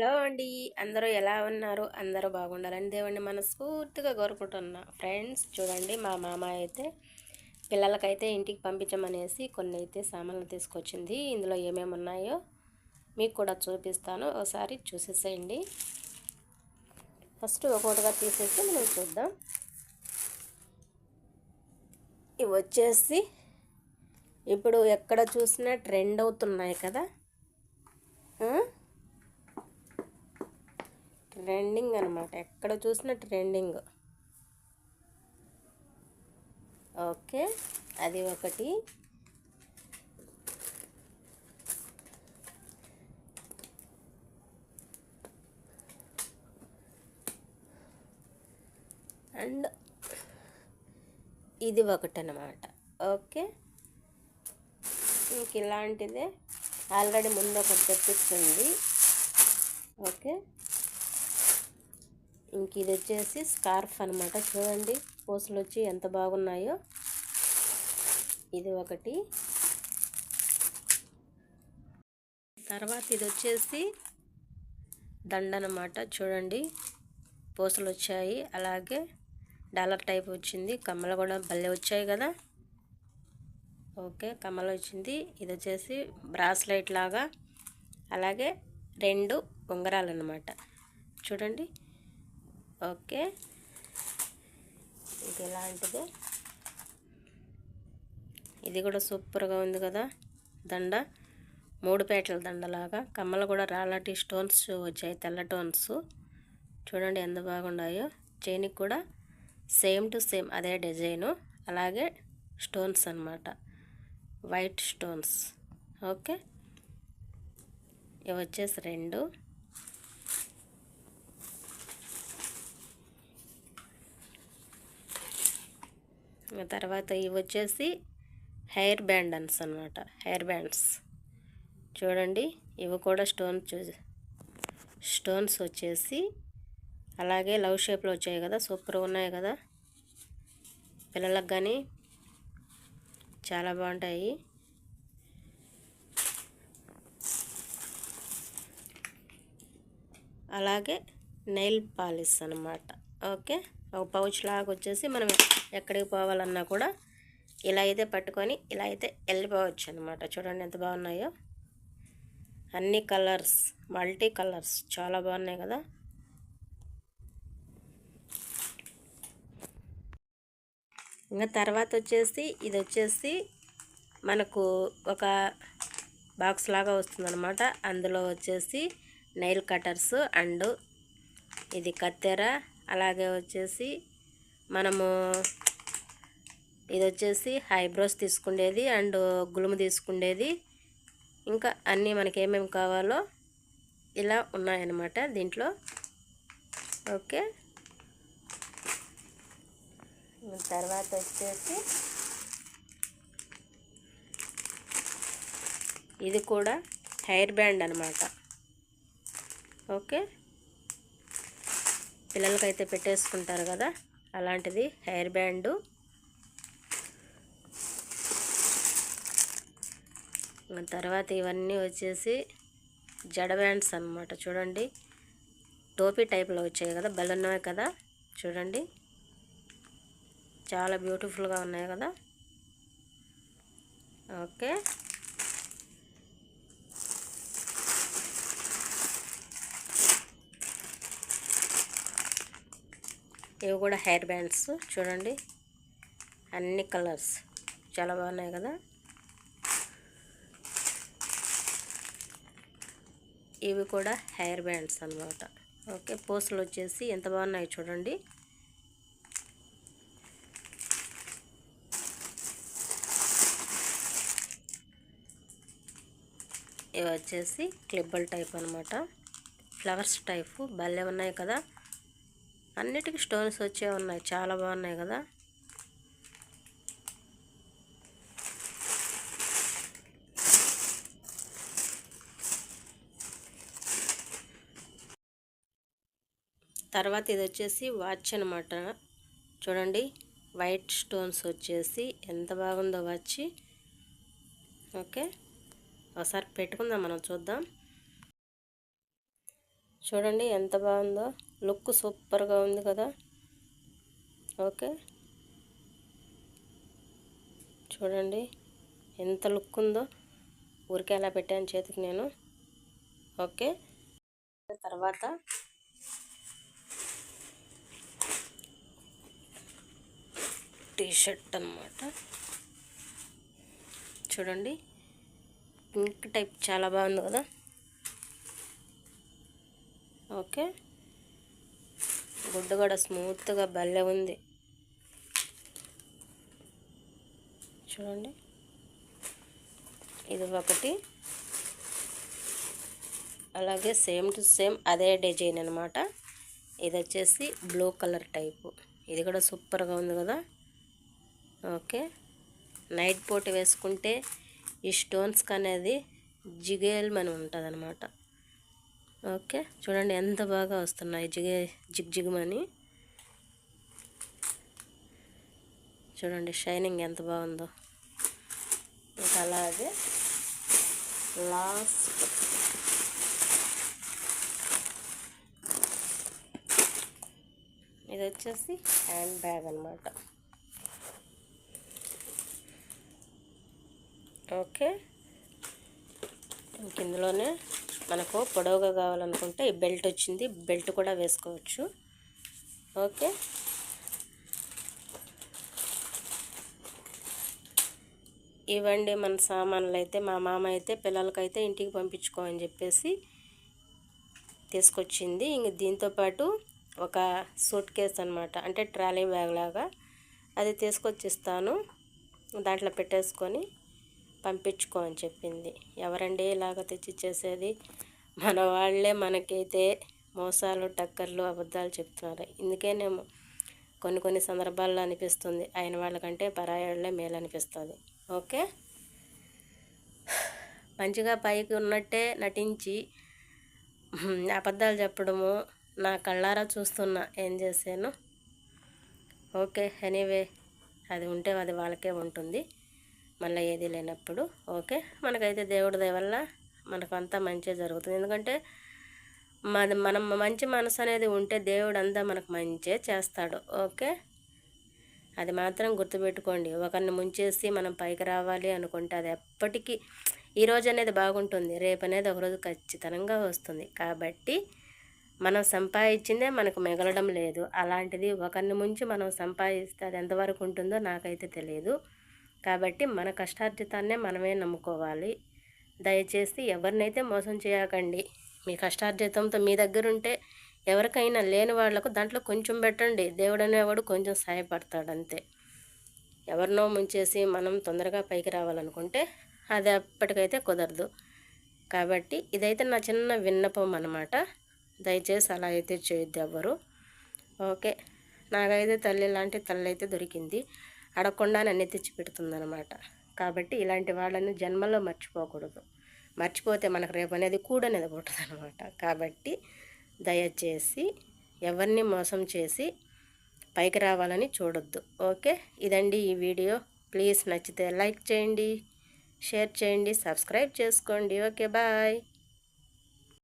Hello అండి. అందరూ ఎలా ఉన్నారు? అందరూ బాగుండాలని దేవుణ్ణి మనస్ఫూర్తిగా కోరుకుంటున్నా ఫ్రెండ్స్ చూడండి మా మామ అయితే పిల్లలకైతే ఇంటికి పంపించమనేసి కొన్ని అయితే సామాన్లు తీసుకొచ్చింది. ఇందులో ఏమేమి ఉన్నాయో మీకు కూడా చూపిస్తాను. ఒకసారి చూసేసేయండి. ఫస్ట్ ఒక్కొక్కటిగా తీసేసి మనం చూద్దాం. ఇవి వచ్చేసి ఇప్పుడు ఎక్కడ చూసినా ట్రెండ్ అవుతున్నాయి కదా? ట్రెండింగ్ అనమాట ఎక్కడ చూసినా ట్రెండింగ్. ఓకే అది ఒకటి. అండ్ ఇది ఒకటి అనమాట ఓకే ఇంక ఇలాంటిదే. ఆల్రెడీ ముందు ఒకటి తెప్పించింది ఓకే. ఇంక ఇది వచ్చేసి స్కార్ఫ్ అనమాట చూడండి పూసలు వచ్చి ఎంత బాగున్నాయో. ఇది ఒకటి. తర్వాత ఇది వచ్చేసి దండ అనమాట చూడండి పూసలు వచ్చాయి అలాగే డాలర్ టైప్ వచ్చింది. కమ్మలు కూడా భలే వచ్చాయి కదా. ఓకే కమ్మలు వచ్చింది. ఇది వచ్చేసి బ్రాస్లైట్ లాగా. అలాగే రెండు ఉంగరాలు అనమాట చూడండి ఓకే. ఇది ఎలాంటిది? ఇది కూడా సూపర్గా ఉంది కదా దండ. మూడు పేటల దండలాగా. కమ్మలు కూడా రాళ్ళటి స్టోన్స్ వచ్చాయి తెల్ల టోన్స్. చూడండి ఎంత బాగున్నాయో. చైన్కి కూడా సేమ్ టు సేమ్ అదే డిజైను. అలాగే స్టోన్స్ అన్నమాట. White stones. ఓకే. ఇవి వచ్చేసి రెండు. తర్వాత ఇవి వచ్చేసి హెయిర్ బ్యాండన్స్ అనమాట హెయిర్ బ్యాండ్స్. చూడండి ఇవి కూడా స్టోన్ స్టోన్స్ వచ్చేసి అలాగే లవ్ షేప్లో వచ్చాయి కదా సూపర్ ఉన్నాయి కదా. పిల్లలకు కానీ చాలా బాగుంటాయి. అలాగే నెయిల్ పాలిష్ అనమాట ఓకే? ఒక పౌచ్ లాగా వచ్చేసి మనం ఎక్కడికి పోవాలన్నా కూడా ఇలా అయితే పట్టుకొని ఇలా అయితే వెళ్ళిపోవచ్చు అనమాట చూడండి ఎంత బాగున్నాయో. అన్ని కలర్స్ మల్టీ కలర్స్ చాలా బాగున్నాయి కదా. ఇంకా తర్వాత వచ్చేసి ఇది వచ్చేసి మనకు ఒక బాక్స్ లాగా వస్తుందన్నమాట. అందులో వచ్చేసి నెయిల్ కటర్స్ అండ్ ఇది కత్తెర అలాగే వచ్చేసి మనము ఇది వచ్చేసి హైబ్రోస్ తీసుకుండేది అండ్ గులుము తీసుకుండేది. ఇంకా అన్నీ మనకి ఏమేమి కావాలో ఇలా ఉన్నాయన్నమాట దీంట్లో. ఓకే. తర్వాత వచ్చేసి ఇది కూడా హెయిర్ బ్యాండ్ అనమాట ఓకే. పిల్లలకైతే పెట్టేసుకుంటారు కదా అలాంటిది హెయిర్ బ్యాండు. తర్వాత ఇవన్నీ వచ్చేసి జడ బ్యాండ్స్ అనమాట చూడండి. టోపీ టైప్లో వచ్చాయి కదా బెలూన్నవే కదా చూడండి. చాలా బ్యూటిఫుల్గా ఉన్నాయి కదా. ఓకే. ఇవి కూడా హెయిర్ బ్యాండ్స్ చూడండి. అన్ని కలర్స్. చాలా బాగున్నాయి కదా? ఇవి కూడా హెయిర్ బ్యాండ్స్ అనమాట ఓకే పూసలు వచ్చేసి ఎంత బాగున్నాయి చూడండి. ఇవి వచ్చేసి క్లిబ్బల్ టైప్ అనమాట ఫ్లవర్స్ టైప్ భలే ఉన్నాయి కదా? అన్నిటికీ స్టోన్స్ వచ్చే ఉన్నాయి. చాలా బాగున్నాయి కదా. తర్వాత ఇది వచ్చేసి వాచ్ అనమాట చూడండి వైట్ స్టోన్స్ వచ్చేసి ఎంత బాగుందో వచ్చి ఓకే ఒకసారి పెట్టుకుందాం మనం చూద్దాం. చూడండి ఎంత బాగుందో. లుక్ సూపర్గా ఉంది కదా. ఓకే. చూడండి ఎంత లుక్ ఉందో. ఊరికే అలా పెట్టాను చేతికి నేను. ఓకే. తర్వాత టీషర్ట్ అనమాట చూడండి. పింక్ టైప్ చాలా బాగుంది కదా. ఓకే. గుడ్డు కూడా స్మూత్గా భలే ఉంది. చూడండి. ఇది ఒకటి. అలాగే సేమ్ టు సేమ్ అదే డిజైన్ అనమాట ఇది వచ్చేసి బ్లూ కలర్ టైపు. ఇది కూడా సూపర్గా ఉంది కదా. ఓకే. నైట్ పూట వేసుకుంటే ఈ స్టోన్స్కి అనేది జిగేల్మని ఉంటుంది అనమాట ఓకే. చూడండి ఎంత బాగా వస్తున్నాయి జిగే జిగ్ జిగ్మని చూడండి షైనింగ్ ఎంత బాగుందో. ఇంకా అలాగే లాస్ట్. ఇది వచ్చేసి హ్యాండ్ బ్యాగ్ అనమాట ఓకే. ఇంక ఇందులోనే మనకు పొడవుగా కావాలనుకుంటే ఈ బెల్ట్ వచ్చింది. బెల్ట్ కూడా వేసుకోవచ్చు. ఓకే. ఇవ్వండి మన సామాన్లు అయితే మా మామ అయితే పిల్లలకైతే ఇంటికి పంపించుకో అని చెప్పేసి తీసుకొచ్చింది. ఇంక దీంతోపాటు ఒక సూట్ కేస్ అనమాట అంటే ట్రాలీ బ్యాగ్ లాగా. అది తీసుకొచ్చిస్తాను. దాంట్లో పెట్టేసుకొని పంపించుకో అని చెప్పింది. ఎవరండి ఇలాగ తెచ్చిచ్చేసేది మన వాళ్ళే మనకైతే మోసాలు టక్కర్లు అబద్ధాలు చెప్తున్నారు. ఇందుకేనేమో కొన్ని కొన్ని సందర్భాల్లో అనిపిస్తుంది. ఆయన వాళ్ళకంటే పరాయాళ్ళే మేలు అనిపిస్తుంది ఓకే? మంచిగా పైకి ఉన్నట్టే నటించి అబద్ధాలు చెప్పడము నా కళ్ళారా చూస్తున్నా. ఏం చేశాను? Okay anyway. అది ఉంటే అది వాళ్ళకే ఉంటుంది. మళ్ళీ ఏది లేనప్పుడు ఓకే? మనకైతే దేవుడి దయ వల్ల మనకు అంతా మంచి జరుగుతుంది. ఎందుకంటే మన మనం మంచి మనసు అనేది ఉంటే దేవుడు అంతా మనకు మంచే చేస్తాడు ఓకే? అది మాత్రం గుర్తుపెట్టుకోండి. ఒకరిని ముంచేసి మనం పైకి రావాలి అనుకుంటే అది ఎప్పటికీ ఈరోజు అనేది బాగుంటుంది. రేపు అనేది ఒకరోజు ఖచ్చితంగా వస్తుంది. కాబట్టి మనం సంపాదించిందే మనకు మిగలడం లేదు. అలాంటిది ఒకరిని ముంచి మనం సంపాదిస్తే అది ఎంతవరకు ఉంటుందో నాకైతే తెలియదు. కాబట్టి మన కష్టార్జితాన్నే మనమే నమ్ముకోవాలి. దయచేసి ఎవరినైతే మోసం చేయకండి. మీ కష్టార్జితంతో మీ దగ్గర ఉంటే ఎవరికైనా లేని వాళ్ళకు దాంట్లో కొంచెం పెట్టండి. దేవుడు అనేవాడు కొంచెం సహాయపడతాడు అంతే ఎవరినో ముంచేసి మనం తొందరగా పైకి రావాలనుకుంటే అది అప్పటికైతే కుదరదు. కాబట్టి ఇదైతే నా చిన్న విన్నపం అనమాట దయచేసి అలా అయితే చేయొద్దు ఎవ్వరు. ఓకే. నాకైతే తల్లి లాంటి తల్లి అయితే దొరికింది. అడగకుండా నన్ను తెచ్చి కాబట్టి ఇలాంటి వాళ్ళని జన్మలో మర్చిపోకూడదు. మర్చిపోతే మనకు రేపు అనేది కూడనేది పుట్టదు అనమాట కాబట్టి దయచేసి ఎవరిని మోసం చేసి పైకి రావాలని చూడొద్దు. ఓకే? ఇదండి ఈ వీడియో. ప్లీజ్ నచ్చితే లైక్ చేయండి షేర్ చేయండి సబ్స్క్రైబ్ చేసుకోండి. Okay bye.